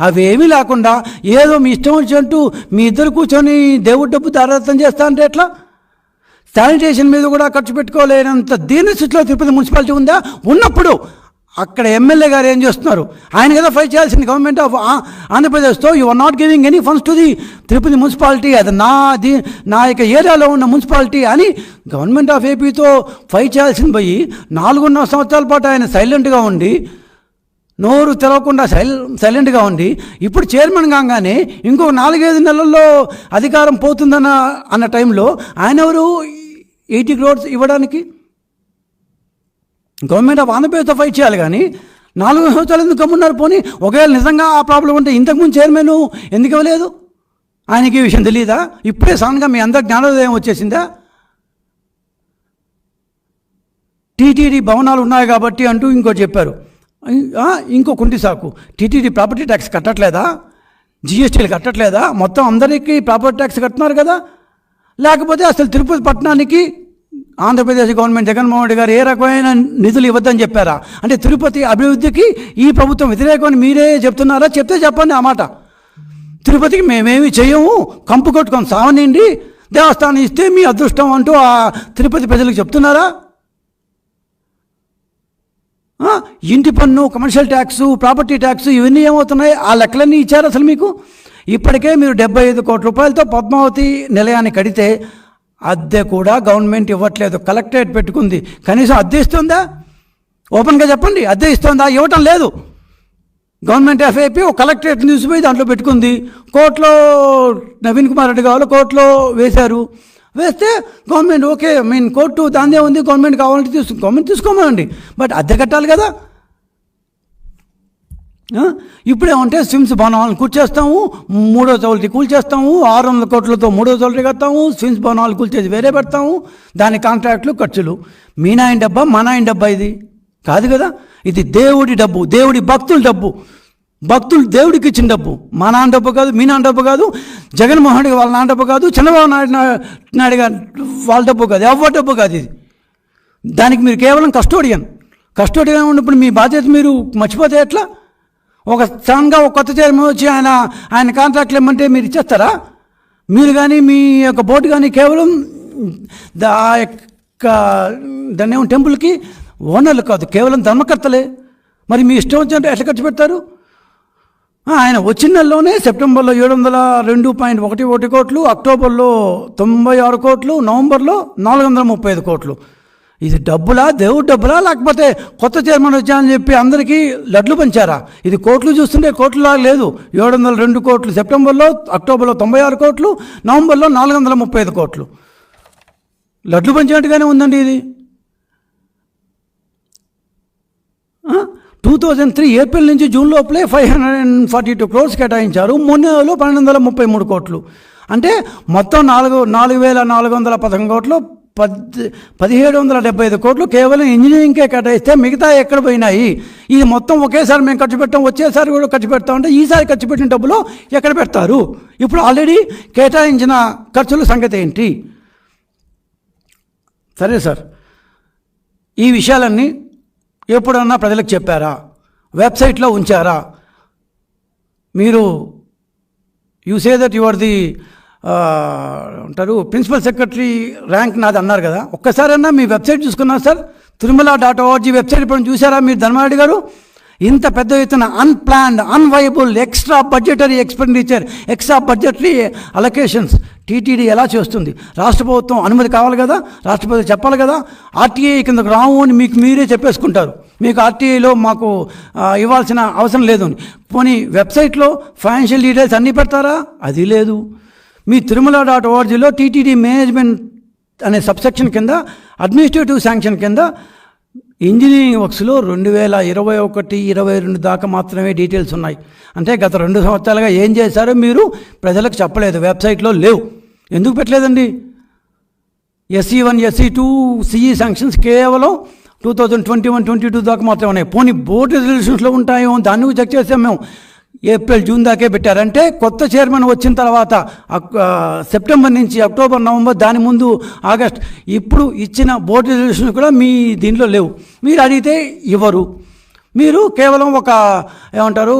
అవేమీ లేకుండా ఏదో మీ ఇష్టం వచ్చినట్టు మీ ఇద్దరు కూర్చొని దేవుడి డబ్బు దారాదత్తం చేస్తా అంటే ఎట్లా? శానిటేషన్ మీద కూడా ఖర్చు పెట్టుకోలేనంత దీని స్థితిలో తిరుపతి మున్సిపాలిటీ ఉందా? ఉన్నప్పుడు అక్కడ ఎమ్మెల్యే గారు ఏం చేస్తున్నారు? ఆయన కదా ఫైట్ చేయాల్సింది government of ఆంధ్రప్రదేశ్తో you are not giving any funds to the Tirupati municipality అది నా దీ నా యొక్క ఏరియాలో ఉన్న మున్సిపాలిటీ అని గవర్నమెంట్ ఆఫ్ ఏపీతో ఫైట్ చేయాల్సింది పోయి నాలుగున్నర సంవత్సరాల పాటు ఆయన సైలెంట్గా ఉండి నోరు తెరవకుండా సైల్ సైలెంట్గా ఉండి ఇప్పుడు చైర్మన్ కాగానే ఇంకో నాలుగైదు నెలల్లో అధికారం పోతుందన్న అన్న టైంలో ఆయన ఎవరు? ఎయిటీ క్రోడ్స్ ఇవ్వడానికి? గవర్నమెంట్ ఆఫ్ ఆంధ్రప్రదేశ్తో ఫైట్ చేయాలి కానీ నాలుగు సంవత్సరాలు ఎందుకు కమ్మున్నారు పోనీ ఒకవేళ నిజంగా ఆ ప్రాబ్లం ఉంటే ఇంతకుముందు చైర్మన్ ఎందుకు ఇవ్వలేదు? ఆయనకి ఈ విషయం తెలియదా ఇప్పుడే సడన్గా మీ అందరి జ్ఞానోదయం వచ్చేసిందా? టీటీడీ భవనాలు ఉన్నాయి కాబట్టి అంటూ ఇంకో చెప్పారు. ఇంకో కుంటి సాకు. టీటీడీ ప్రాపర్టీ ట్యాక్స్ కట్టట్లేదా? జిఎస్టీలు కట్టట్లేదా? మొత్తం అందరికీ ప్రాపర్టీ ట్యాక్స్ కడుతున్నారు కదా? లేకపోతే అసలు తిరుపతి పట్టణానికి ఆంధ్రప్రదేశ్ గవర్నమెంట్ జగన్మోహన్ రెడ్డి గారు ఏ రకమైన నిధులు ఇవ్వద్దని చెప్పారా? అంటే తిరుపతి అభివృద్ధికి ఈ ప్రభుత్వం వ్యతిరేకమని మీరే చెప్తున్నారా? చెప్తే చెప్పండి ఆ మాట. తిరుపతికి మేమేమి చేయము కంపు కొట్టుకొని సావనండి దేవస్థానం ఇస్తే మీ అదృష్టం అంటూ ఆ తిరుపతి ప్రజలకు చెప్తున్నారా? ఇంటి పన్ను కమర్షియల్ ట్యాక్స్ ప్రాపర్టీ ట్యాక్స్ ఇవన్నీ ఏమవుతున్నాయి? ఆ లెక్కలన్నీ ఇచ్చారు అసలు మీకు? ఇప్పటికే మీరు డెబ్బై ఐదు కోట్ల రూపాయలతో పద్మావతి నిలయాన్ని కడితే అద్దె కూడా గవర్నమెంట్ ఇవ్వట్లేదు. కలెక్టరేట్ పెట్టుకుంది. కనీసం అద్దె ఇస్తుందా? ఓపెన్గా చెప్పండి. అద్దె ఇస్తుందా? ఇవ్వటం లేదు. గవర్నమెంట్ ఎఫ్ఐపి ఒక కలెక్టరేట్ తీసుకుపోయి దాంట్లో పెట్టుకుంది. కోర్టులో నవీన్ కుమార్ రెడ్డి కావాలి కోర్టులో వేశారు. వేస్తే గవర్నమెంట్ ఓకే మీన్ కోర్టు దాందే ఉంది గవర్నమెంట్ కావాలంటే తీసు గవర్నమెంట్ తీసుకోమనండి. బట్ అద్దె కట్టాలి కదా. ఇప్పుడే ఇప్పుడేమంటే స్విమ్స్ భవనాలను కూర్చేస్తాము మూడో చౌలటి కూల్చేస్తాము ఆరు వందల కోట్లతో మూడో చౌలటి కడతాము స్విమ్స్ భవనాలు కూల్చేసి వేరే పెడతాము. దాని కాంట్రాక్ట్లు ఖర్చులు. మీ నాయన డబ్బా మా నాయన డబ్బా ఇది? కాదు కదా. ఇది దేవుడి డబ్బు దేవుడి భక్తుల డబ్బు. భక్తులు దేవుడికి ఇచ్చిన డబ్బు. మా నాన్న డబ్బు కాదు మీ నాన్న డబ్బు కాదు జగన్మోహన్ రెడ్డి వాళ్ళ నాన్న డబ్బు కాదు చంద్రబాబు నాయుడు నా- నాయుడు గారు వాళ్ళ డబ్బు కాదు ఎవరి డబ్బు కాదు ఇది. దానికి మీరు కేవలం కస్టోడియన్. కస్టోడియన్ ఉన్నప్పుడు మీ బాధ్యత మీరు మర్చిపోతే ఎట్లా? ఒక సడన్గా ఒక కొత్త చైర్మన్ వచ్చి ఆయన ఆయన కాంట్రాక్ట్లు ఇమ్మంటే మీరు ఇచ్చేస్తారా? మీరు కానీ మీ యొక్క బోర్డు కానీ కేవలం ఆ యొక్క దాన్ని టెంపుల్కి ఓనర్లు కాదు కేవలం ధర్మకర్తలే. మరి మీ ఇష్టం వచ్చినట్టు ఎట్లా ఖర్చు పెడతారు? ఆయన వచ్చిన నెలలోనే సెప్టెంబర్లో ఏడు వందల రెండు పాయింట్ ఒకటి ఒకటి కోట్లు అక్టోబర్లో తొంభై ఆరు కోట్లు నవంబర్లో నాలుగు వందల ముప్పై ఐదు కోట్లు. ఇది డబ్బులా దేవుడు డబ్బులా? లేకపోతే కొత్త చైర్మన్ వచ్చాయని చెప్పి అందరికీ లడ్లు పంచారా? ఇది కోట్లు చూస్తుంటే కోట్లులా లేదు. ఏడు వందల రెండు కోట్లు సెప్టెంబర్లో అక్టోబర్లో తొంభై ఆరు కోట్లు నవంబర్లో నాలుగు వందల ముప్పై ఐదు కోట్లు. లడ్లు పంచినట్టుగానే ఉందండి ఇది. టూ థౌజండ్ త్రీ ఏప్రిల్ నుంచి జూన్ లోపలే five hundred and forty two crores కేటాయించారు మొన్నలో పన్నెండు వందల ముప్పై మూడు కోట్లు. అంటే మొత్తం నాలుగు నాలుగు వేల నాలుగు వందల పదకొండు కోట్లు పద్ పదిహేడు వందల డెబ్బై ఐదు కోట్లు కేవలం ఇంజనీరింగ్కే కేటాయిస్తే మిగతా ఎక్కడ పోయినాయి? ఇది మొత్తం ఒకేసారి మేము ఖర్చు పెట్టాం వచ్చేసారి కూడా ఖర్చు పెడతామంటే ఈసారి ఖర్చు పెట్టిన డబ్బులు ఎక్కడ పెడతారు? ఇప్పుడు ఆల్రెడీ కేటాయించిన ఖర్చుల సంగతి ఏంటి? సరే సార్. ఈ విషయాలన్నీ ఎప్పుడన్నా ప్రజలకు చెప్పారా? వెబ్సైట్లో ఉంచారా? మీరు you say that you are the అంటారు ప్రిన్సిపల్ సెక్రటరీ ర్యాంక్ నాది అన్నారు కదా. ఒక్కసారన్నా మీ వెబ్సైట్ చూసుకున్నారు sir? Tirumala dot O R G website ఇప్పుడు చూసారా మీరు ధర్మారెడ్డి గారు? ఇంత పెద్ద ఎత్తున unplanned unviable extra budgetary expenditure extra budgetary allocations TTD ఎలా చేస్తుంది? రాష్ట్ర ప్రభుత్వం అనుమతి కావాలి కదా? రాష్ట్ర ప్రభుత్వం చెప్పాలి కదా? ఆర్టీఐ కిందకు రాము అని మీకు మీరే చెప్పేసుకుంటారు. మీకు ఆర్టీఐలో మాకు ఇవ్వాల్సిన అవసరం లేదు అని. పోనీ వెబ్సైట్లో ఫైనాన్షియల్ డీటెయిల్స్ అన్నీ పెడతారా? అది లేదు. మీ తిరుమల డాట్ ఓఆర్జీలో టీటీడీ మేనేజ్మెంట్ అనే సబ్సెక్షన్ కింద అడ్మినిస్ట్రేటివ్ శాంక్షన్ కింద ఇంజనీరింగ్ వర్క్స్లో రెండు వేల ఇరవై ఒకటి ఇరవై రెండు దాకా మాత్రమే డీటెయిల్స్ ఉన్నాయి. అంటే గత రెండు సంవత్సరాలుగా ఏం చేశారో మీరు ప్రజలకు చెప్పలేదు. వెబ్సైట్లో లేవు. ఎందుకు పెట్టలేదండి? SC one SC two CE sanctions కేవలం two thousand twenty one twenty two దాకా మాత్రమే ఉన్నాయి. పోనీ బోర్డు రిజల్యూషన్స్లో ఉంటాయో దాన్ని చెక్ చేసాం మేము. ఏప్రిల్ జూన్ దాకే పెట్టారంటే కొత్త చైర్మన్ వచ్చిన తర్వాత సెప్టెంబర్ నుంచి అక్టోబర్ నవంబర్ దాని ముందు ఆగస్ట్ ఇప్పుడు ఇచ్చిన బోర్డు రిజల్యూషన్ కూడా మీ దీంట్లో లేవు. మీరు అడిగితే ఇవ్వరు. మీరు కేవలం ఒక ఏమంటారు